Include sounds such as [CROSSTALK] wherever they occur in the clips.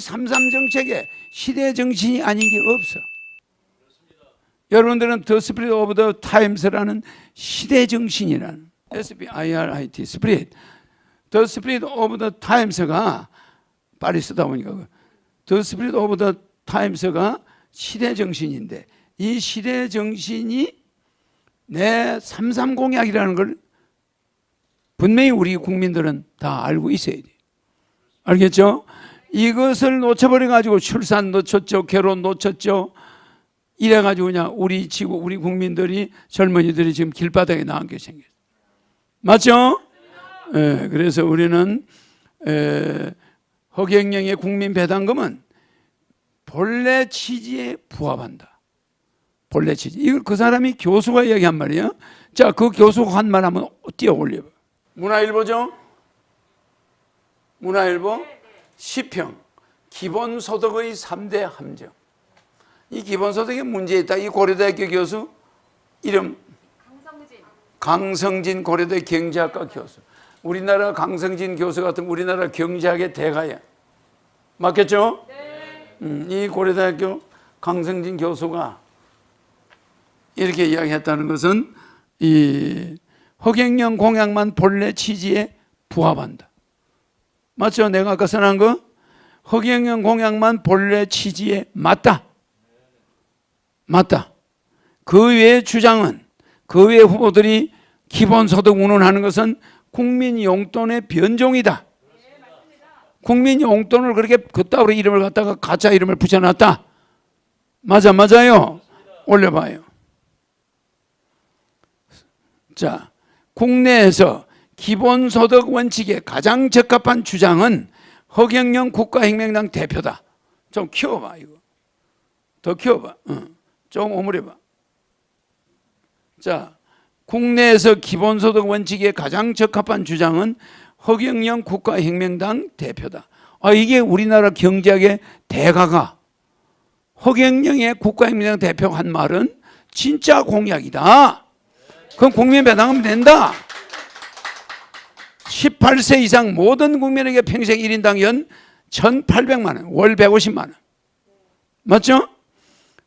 삼삼 정책에 시대 정신이 아닌 게 없어. 여러분들은 더 스피릿 오브 더 타임스라는 시대 정신이라는 SPIRIT 스피릿 더 스피릿 오브 더 타임스가 빨리 쓰다 보니까 더 스피릿 오브 더 타임스가 시대 정신인데 이 시대 정신이 내 삼삼 공약이라는 걸 분명히 우리 국민들은 다 알고 있어야 돼. 알겠죠? 이것을 놓쳐버려 가지고 출산 놓쳤죠, 결혼 놓쳤죠. 이래 가지고 그냥 우리 지구 우리 국민들이 젊은이들이 지금 길바닥에 나앉게 생겼어요. 맞죠? 예, 그래서 우리는 에, 허경영의 국민 배당금은 본래 취지에 부합한다. 본래 취지. 이걸 그 사람이 교수가 이야기한 말이에요. 자, 그 교수가 한 말 한번 띄어 올려봐. 문화일보죠? 문화일보 시평 기본소득의 3대 함정. 이 기본소득에 문제 있다. 이 고려대학교 교수 이름 강성진 강성진 고려대 경제학과 교수. 우리나라 강성진 교수 같은 우리나라 경제학의 대가야. 맞겠죠? 음, 이 고려대학교 강성진 교수가 이렇게 이야기했다는 것은 이 허경영 공약만 본래 취지에 부합한다. 맞죠? 내가 아까 선한 거 허경영 공약만 본래 취지에 맞다. 맞다. 그 외의 주장은 그 외의 후보들이 기본소득 운운하는 것은 국민 용돈의 변종이다. 국민 용돈을 그렇게 그따위로 이름을 갖다가 가짜 이름을 붙여놨다. 맞아, 맞아요. 올려봐요. 자, 국내에서 기본소득 원칙에 가장 적합한 주장은 허경영 국가혁명당 대표다. 좀 키워봐, 이거. 더 키워봐. 어. 좀 오므려봐. 자, 국내에서 기본소득 원칙에 가장 적합한 주장은 허경영 국가혁명당 대표다. 아, 이게 우리나라 경제학의 대가가 허경영의 국가혁명당 대표가 한 말은 진짜 공약이다. 그럼 국민 배당하면 된다. 18세 이상 모든 국민에게 평생 1인당 연 1,800만 원, 월 150만 원. 맞죠?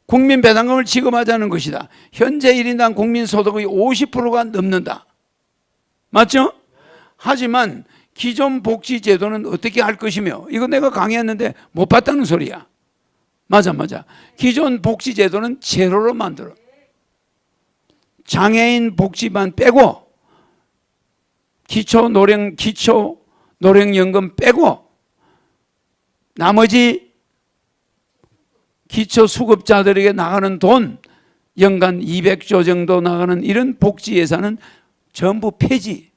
국민 배당금을 지급하자는 것이다. 현재 1인당 국민 소득의 50%가 넘는다. 맞죠? 하지만 기존 복지 제도는 어떻게 할 것이며 이거 내가 강의했는데 못 봤다는 소리야. 맞아 맞아. 기존 복지 제도는 제로로 만들어. 장애인 복지만 빼고 기초 노령 기초 노령연금 빼고 나머지 기초 수급자들에게 나가는 돈 연간 200조 정도 나가는 이런 복지 예산은 전부 폐지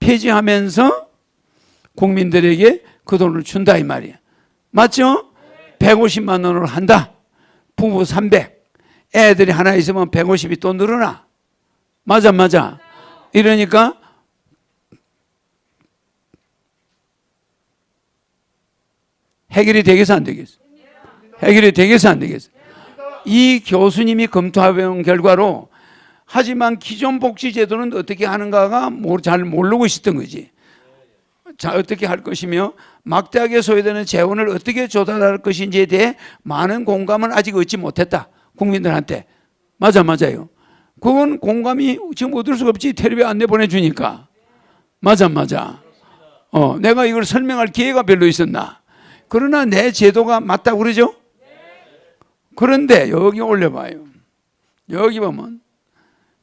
폐지하면서 국민들에게 그 돈을 준다 이 말이야. 맞죠? 150만 원으로 한다. 부부 300. 애들이 하나 있으면 150이 또 늘어나. 맞아 맞아. 이러니까 해결이 되겠어 안 되겠어? 해결이 되겠어 안 되겠어? 이 교수님이 검토해본 결과로 하지만 기존 복지 제도는 어떻게 하는가가 뭐잘 모르고 있었던 거지. 자 어떻게 할 것이며 막대하게 소요되는 재원을 어떻게 조달할 것인지에 대해 많은 공감을 아직 얻지 못했다 국민들한테 맞아 맞아요. 그건 공감이 지금 얻을 수가 없지 텔레비 안내 보내주니까 맞아 맞아. 어 내가 이걸 설명할 기회가 별로 있었나? 그러나 내 제도가 맞다고 그러죠? 그런데 여기 올려봐요. 여기 보면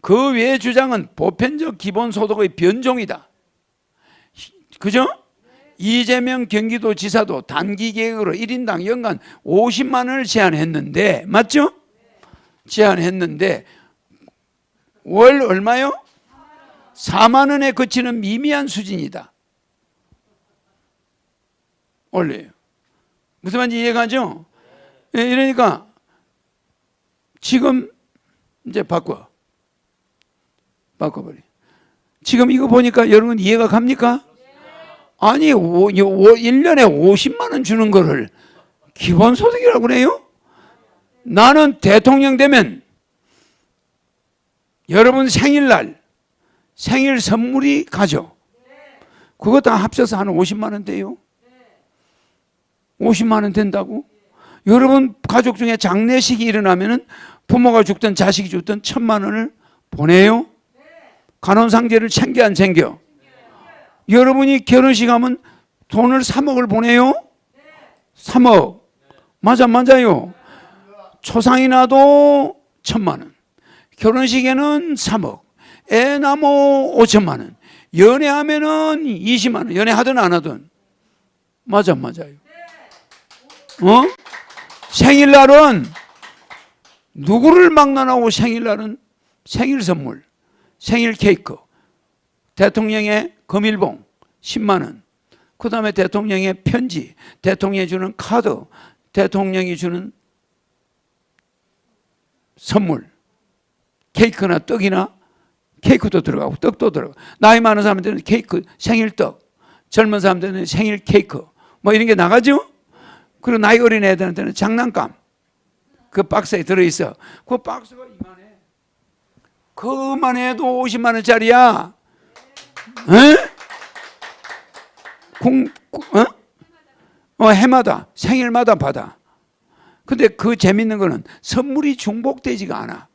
그 외의 주장은 보편적 기본소득의 변종이다. 그죠? 이재명 경기도지사도 단기 계획으로 1인당 연간 50만 원을 제한했는데 맞죠? 제한했는데 월 얼마요? 4만 원에 그치는 미미한 수준이다. 올려요. 무슨 말인지 이해가죠? 예, 이러니까 지금 이제 바꿔. 바꿔버려. 지금 이거 보니까 여러분 이해가 갑니까? 아니, 1년에 50만 원 주는 거를 기본소득이라고 그래요? 나는 대통령 되면 여러분 생일날 생일 선물이 가죠. 그거 다 합쳐서 한 50만 원 돼요. 50만 원 된다고? 여러분 가족 중에 장례식이 일어나면은 부모가 죽든 자식이 죽든 천만 원을 보내요? 간혼상제를 챙겨 안 챙겨? 여러분이 결혼식 하면 돈을 3억을 보내요? 3억. 맞아, 맞아요. 초상이 나도 천만 원. 결혼식에는 3억. 애 나무 5천만 원. 연애하면은 20만 원. 연애하든 안 하든. 맞아, 맞아요. 어? 생일날은 누구를 막론하고 생일날은 생일 선물, 생일 케이크, 대통령의 금일봉 10만 원, 그 다음에 대통령의 편지, 대통령이 주는 카드, 대통령이 주는 선물, 케이크나 떡이나 케이크도 들어가고 떡도 들어가고 나이 많은 사람들은 케이크, 생일 떡, 젊은 사람들은 생일 케이크 뭐 이런 게 나가죠? 그리고 나이 어린 애들한테는 장난감 그 박스에 들어있어. 그 박스가 이만해. 그만 해도 50만 원짜리야. 에? 공, 어? 어, 해마다, 생일마다 받아. 근데 그 재밌는 거는 선물이 중복되지가 않아.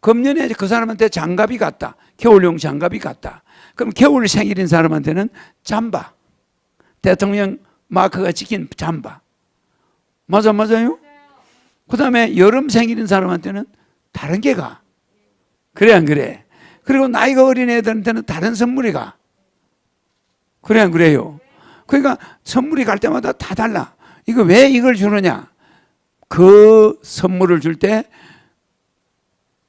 금년에 그 사람한테 장갑이 갔다. 겨울용 장갑이 갔다. 그럼 겨울 생일인 사람한테는 잠바. 대통령 마크가 찍힌 잠바. 맞아, 맞아요? 그 다음에 여름 생일인 사람한테는 다른 게 가. 그래, 안 그래? 그리고 나이가 어린 애들한테는 다른 선물이 가. 그래, 안 그래요? 그러니까 선물이 갈 때마다 다 달라. 이거 왜 이걸 주느냐? 그 선물을 줄 때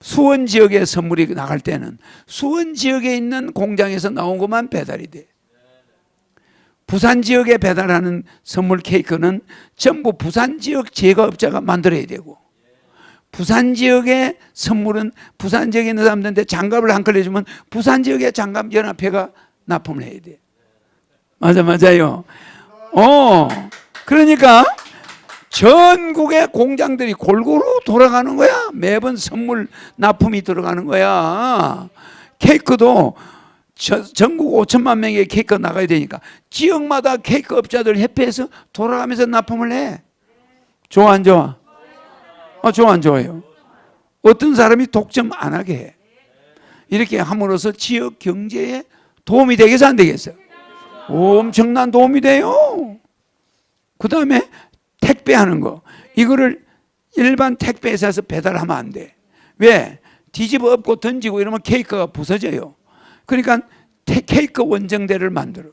수원 지역에 선물이 나갈 때는 수원 지역에 있는 공장에서 나온 것만 배달이 돼. 부산 지역에 배달하는 선물 케이크는 전부 부산 지역 제과업자가 만들어야 되고 부산 지역의 선물은 부산 지역에 있는 사람들한테 장갑을 한 컬 해주면 부산 지역의 장갑 연합회가 납품을 해야 돼. 맞아 맞아요. 어 그러니까 전국의 공장들이 골고루 돌아가는 거야. 매번 선물 납품이 들어가는 거야. 케이크도 저- 전국 5천만 명의 케이크 나가야 되니까 지역마다 케이크 업자들 협회에서 돌아가면서 납품을 해. 좋아 안 좋아? 어, 좋아 안 좋아요? 어떤 사람이 독점 안 하게 해. 이렇게 함으로써 지역 경제에 도움이 되겠어 안 되겠어? 엄청난 도움이 돼요. 그 다음에 택배하는 거. 이거를 일반 택배회사에서 배달하면 안 돼. 왜? 뒤집어 엎고 던지고 이러면 케이크가 부서져요. 그러니까 테- 케이크 원정대를 만들어.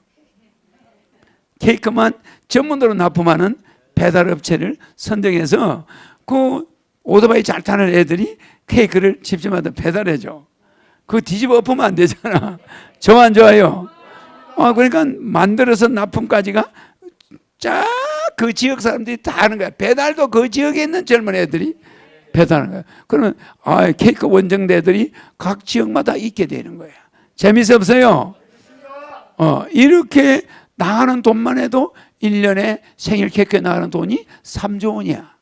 케이크만 전문으로 납품하는 배달업체를 선정해서 그 오토바이 잘 타는 애들이 케이크를 집집마다 배달해줘. 그거 뒤집어 엎으면 안 되잖아. [LAUGHS] 안 좋아요? 어, 그러니까 만들어서 납품까지가 쫙 그 지역 사람들이 다 하는 거야. 배달도 그 지역에 있는 젊은 애들이 배달하는 거야. 그러면 아, 케이크 원정대들이 각 지역마다 있게 되는 거야. 재밌어 없어요? 어, 이렇게 나가는 돈만 해도 1년에 생일 케이크에 나가는 돈이 3조 원이야.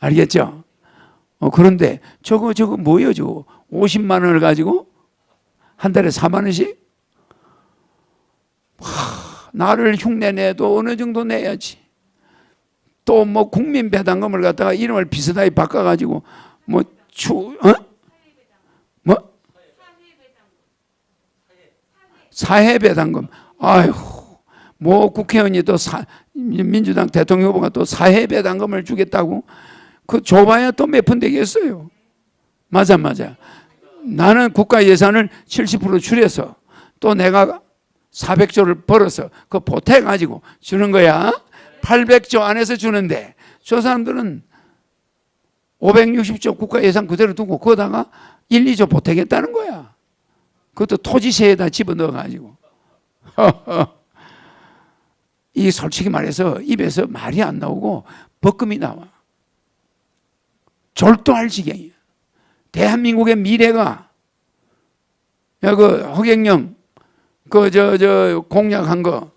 알겠죠? 어, 그런데 저거 저거 뭐예요, 저거? 50만 원을 가지고 한 달에 4만 원씩? 하, 나를 흉내 내도 어느 정도 내야지. 또 뭐 국민 배당금을 갖다가 이름을 비슷하게 바꿔가지고 뭐 추, 어? 사회 배당금. 아휴, 뭐 국회의원이 또 사, 민주당 대통령 후보가 또 사회 배당금을 주겠다고 그 줘봐야 또 몇 푼 되겠어요. 맞아, 맞아. 나는 국가 예산을 70% 줄여서 또 내가 400조를 벌어서 그 보태가지고 주는 거야. 800조 안에서 주는데 저 사람들은 560조 국가 예산 그대로 두고 거기다가 1, 2조 보태겠다는 거야. 그것도 토지세에다 집어넣어가지고. [LAUGHS] 이 솔직히 말해서 입에서 말이 안 나오고 벗금이 나와. 졸도할 지경이야. 대한민국의 미래가 야 그 허경영 그 저 저 공약한 거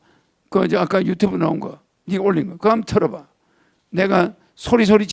그 저 아까 유튜브 나온 거 네가 올린 거 그거 한번 틀어봐. 내가 소리 소리